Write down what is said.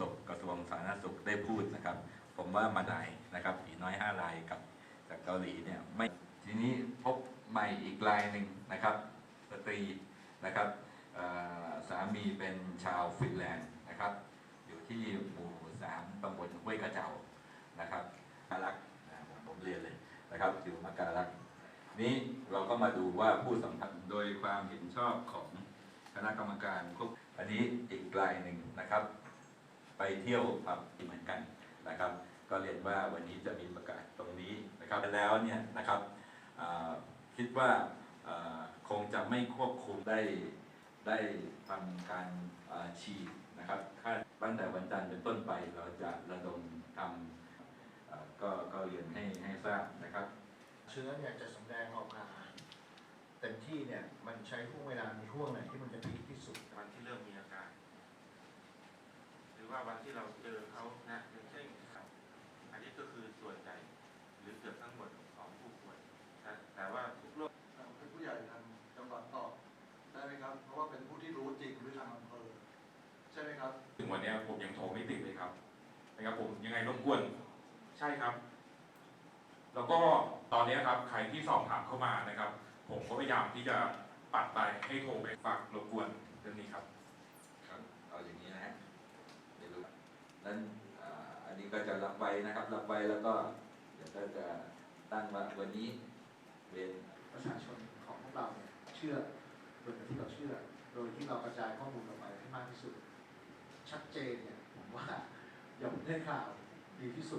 ษกกระทรวงสาธารณสุขได้พูดนะครับ ผมว่ามาได้นะครับผีน้อยห้ารายกับจากเกาหลีเนี่ยไม่ทีนี้พบใหม่อีกรายหนึ่งนะครับสตรีนะครับสามีเป็นชาวฟินแลนด์นะครับ อยู่ที่หมู่สามตำบลห้วยกระเจ้านะครับมารักอ่าผมผมเรียนเลยนะครับอยู่มาการักนี้เราก็มาดูว่าผู้สัมผัสโดยความเห็นชอบของคณะกรรมการควบอันนี้อีกรายหนึ่งนะครับ ไปเที่ยวผับเหมือนกันนะครับ ก็เรียนว่าวันนี้จะมีประกาศตรงนี้นะครับแล้วเนี่ยนะครับอ่าคิดว่าอ่าคงจะไม่ควบคุมได้ได้ทำการอ่าฉีดนะครับถ้าตั้งแต่วันจันทร์เป็นต้นไปเราจะระดมทำอ่าก็ก็เรียนให้ให้ทราบนะครับ เชื้อเนี่ยจะสำแดงออกมาเต็มที่เนี่ยมันใช้ห่วงเวลาในห่วงไหนที่มันจะพีคที่สุดวันที่เริ่มมีอาการ หรือว่าวัน ที่เราเจอเขานะอย่างเช่นครับอันนี้ก็คือส่วนใหญ่หรือเกือบทั้งหมดของผู้ป่วยแต่แต่ว่าทุกโรคเป็นผู้ใหญ่ทางจังหวัดตอบได้ไหมครับ เพราะว่าเป็นผู้ที่รู้จริงหรือทางอำเภอใช่ไหมครับถึงวันเนี้ยผมยังโทรไม่ติดเลยครับนะครับผมยังไงรบกวนใช่ครับ แล้วก็ตอนเนี้ยครับใครที่สอบถามเข้ามานะครับ ผมก็พยายามที่จะปัดไปให้โทรไปฝากรบกวนเรื่องนี้ครับครับเอาอย่างนี้นะฮะเดี๋ยวดูนั้นอ่าอันนี้ก็จะ รับไว้นะครับ รับไว้แล้วก็เดี๋ยวก็จะตั้งว่าวันนี้เป็นประชาชนของพวกเราเนี่ยเชื่อโดยที่เราเชื่อ โดยที่เรากระจายข้อมูลออกไปให้มากที่สุด ชัดเจนเนี่ยผมว่าอย่าเพิ่งได้ข่าวดีที่สุด